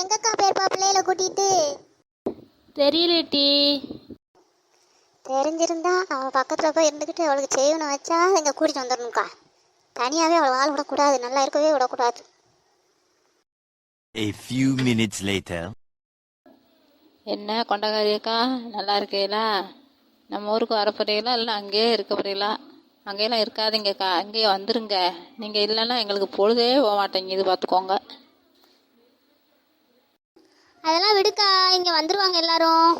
எங்கக்கா போயிருப்பா பிள்ளையில கூட்டிட்டு? தெரியலட்டி தெரிஞ்சிருந்தா அவன் பக்கத்தில் போய் இருந்துக்கிட்டு அவளுக்கு செய்யணும் வச்சா இங்கே கூட்டிட்டு வந்துடணும்க்கா. தனியாகவே அவளை வாழ விடக்கூடாது நல்லா இருக்கவே விடக்கூடாது. A few minutes later. என்ன கொண்டக்காரி அக்கா நல்லா இருக்கீங்களா நம்ம ஊருக்கு வர போறீங்களா? இல்லை அங்கேயே இருக்க போறீங்களா? அங்கேயெல்லாம் இருக்காதீங்கக்கா. அங்கேயே வந்துருங்க. நீங்கள் இல்லைன்னா எங்களுக்கு பொழுதே போக மாட்டேங்குது பார்த்துக்கோங்க. அதெல்லாம் விடுக்கா இங்கே வந்துருவாங்க எல்லாரும்.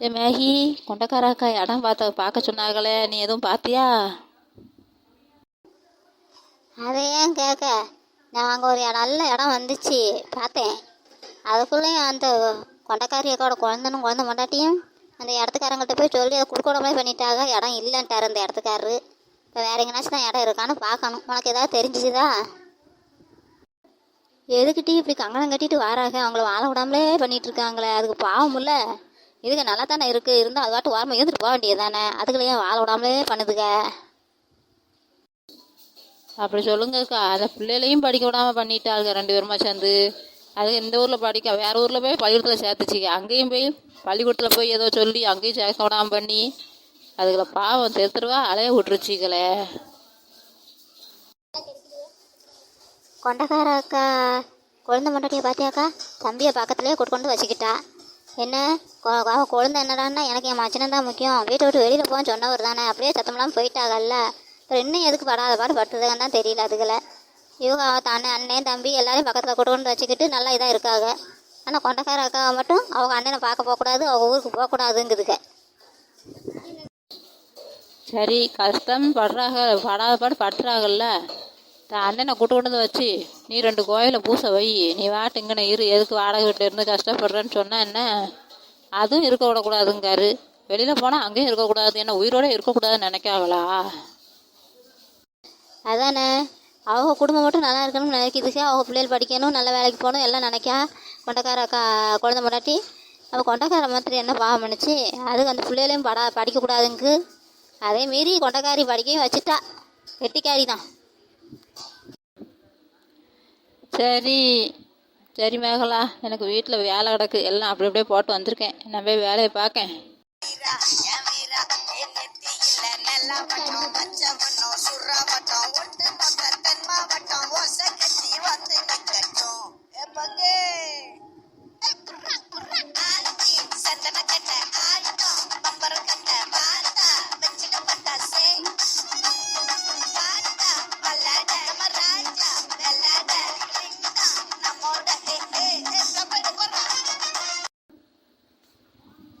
ஏ மேகி கொண்டக்கார அக்கா இடம் பார்த்த பார்க்க சொன்னாங்களே நீ எதுவும் பார்த்தியா? அதை ஏன் கேட்க? நாங்கள் ஒரு நல்ல இடம் வந்துச்சு பார்த்தேன். அதுக்குள்ளேயும் அந்த கொண்டக்காரி அக்காவோட குழந்தனும் குழந்த மண்டாட்டியும் அந்த இடத்துக்காரங்கள்ட்ட போய் சொல்லி அதை கொடுக்கூடமே பண்ணிட்டாங்க. இடம் இல்லைன்ட்டார் அந்த இடத்துக்காரரு. இப்போ வேற எங்கேனாச்சும் தான் இடம் இருக்கான்னு பார்க்கணும். உனக்கு ஏதாவது தெரிஞ்சுச்சுதா எதுக்கிட்டே இப்படி கங்கணம் கட்டிட்டு வாராங்க அவங்கள வாழ விடாமலே பண்ணிட்டு இருக்காங்களே அதுக்கு பாவம் இல்ல. இதுக்கு நல்லா தானே இருக்கு. இருந்தால் அது பாட்டு ஓரமாக இருந்துட்டு போக வேண்டியது தானே அதுக்குள்ளேயே வாழ விடாமலே பண்ணுதுங்க அப்படி சொல்லுங்கக்கா அந்த பிள்ளைகளையும் படிக்க விடாம பண்ணிட்டாளுங்க ரெண்டு பேருமா சேர்ந்து. அது இந்த ஊரில் படிக்க? வேற ஊரில் போய் பள்ளிக்கூடத்தில் சேர்த்துச்சிங்க அங்கேயும் போய் பள்ளிக்கூடத்தில் போய் ஏதோ சொல்லி அங்கேயும் சேர்க்க விடாம பண்ணி அதுகளை பாவம் தெரு தெருவா அலைய விட்டுருச்சிங்களே கொண்டக்கார அக்கா குழந்தை மண்டாட்டியை பார்த்தியாக்கா தம்பியை பக்கத்துலேயே கொண்டு கொண்டு வச்சுக்கிட்டா. என்ன? கொ- குழந்தை என்னடான்னா எனக்கு என் மச்சனம் தான் முக்கியம். வீட்டை விட்டு வெளியில் போன்னு சொன்னவர் தானே. அப்படியே சத்தமெல்லாம் போயிட்டாங்கல்ல அப்புறம் இன்னும் எதுக்கு படாத பாடு பட்டுறதுன்னு தான் தெரியல அதுகளை. இவங்க தானே அண்ணன் தம்பி எல்லாரையும் பக்கத்தில் கொண்டு கொண்டு வச்சுக்கிட்டு நல்லா இதாக இருக்காங்க ஆனால் கொண்டக்கார அக்காவை மட்டும் அவங்க அண்ணனை பார்க்க போகக்கூடாது அவங்க ஊருக்கு போகக்கூடாதுங்குதுங்க சரி கஷ்டம் படுறாங்க படாத பாடு பட்டுறாங்கல்ல அண்ணனை கூட்டு கொண்டு வந்து வச்சு நீ ரெண்டு கோயிலை பூசை வை. நீ வாட்டு இங்கன இரு. எதுக்கு வாடகை வீட்டில் இருந்து கஷ்டப்படுறேன்னு சொன்னா என்ன? அதுவும் இருக்க விடக்கூடாதுங்காரு. வெளியில் போனால் அங்கேயும் இருக்கக்கூடாது என்ன உயிரோட இருக்கக்கூடாதுன்னு நினைக்காங்களா அதானே. அவங்க குடும்பம் மட்டும் நல்லா இருக்கணும்னு நினைக்கிதுக்கு அவங்க பிள்ளைகள் படிக்கணும் நல்ல வேலைக்கு போகணும் எல்லாம் நினைக்கா. கொண்டக்கார அக்கா குழந்தை முன்னாட்டி அவள் கொண்டக்கார மாதிரி என்ன பாவம் பண்ணுச்சு? அதுக்கு அந்த பிள்ளைகளையும் படா படிக்கக்கூடாதுங்கு. அதே மீறி கொண்டக்காரி படிக்கவும் வச்சுட்டா. வெட்டிக்காரி தான். சரி சரி மேகலா எனக்கு வீட்டில் வேலை கிடக்கு எல்லாம் அப்படி அப்படியே போட்டு வந்திருக்கேன் நான் போய் வேலையை பார்க்கேன்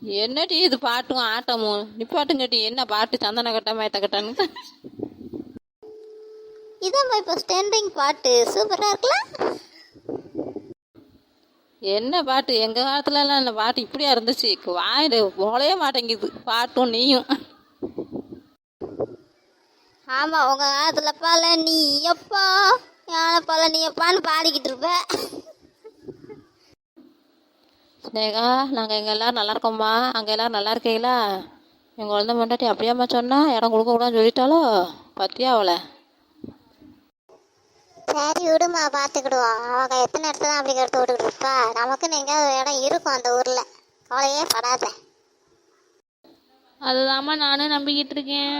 என்னடி இது பாட்டும் ஆட்டமும்? நிப்பாட்டுங்கட்டி என்ன பாட்டு? சந்தன கட்ட மேத்த கட்டன்னு இதான் இப்போ ஸ்டாண்டிங் பாட்டு. சூப்பராக இருக்கலாம் என்ன பாட்டு? எங்கள் காலத்துலலாம் இந்த பாட்டு இப்படியா இருந்துச்சு? வாயில் போலையே மாட்டேங்குது. பாட்டும் நீயும். ஆமாம் உங்கள் காலத்தில் பால நீ எப்பா பால நீ எப்பான்னு பாடிக்கிட்டு இருப்ப. ஸ்னேகா நாங்கள் எங்கள் எல்லோரும் நல்லா இருக்கோம்மா. அங்கே எல்லோரும் நல்லா இருக்கீங்களா? எங்கள் குழந்தை மண்டாட்டி அப்படியாம்மா சொன்னா இடம் கொடுக்க கூடாதுன்னு சொல்லிட்டாலோ பத்தியா அவளை? சரி விடுமா பார்த்துக்கிடுவோம். அவங்க எத்தனை இடத்துல தான் அப்படி எடுத்து விட்டுக்கிட்டு இருப்பா? நமக்குன்னு எங்கேயாவது ஒரு இடம் இருக்கும் அந்த ஊரில். கவலையே படாத. அதுதாம்மா நானும் நம்பிக்கிட்டு இருக்கேன்.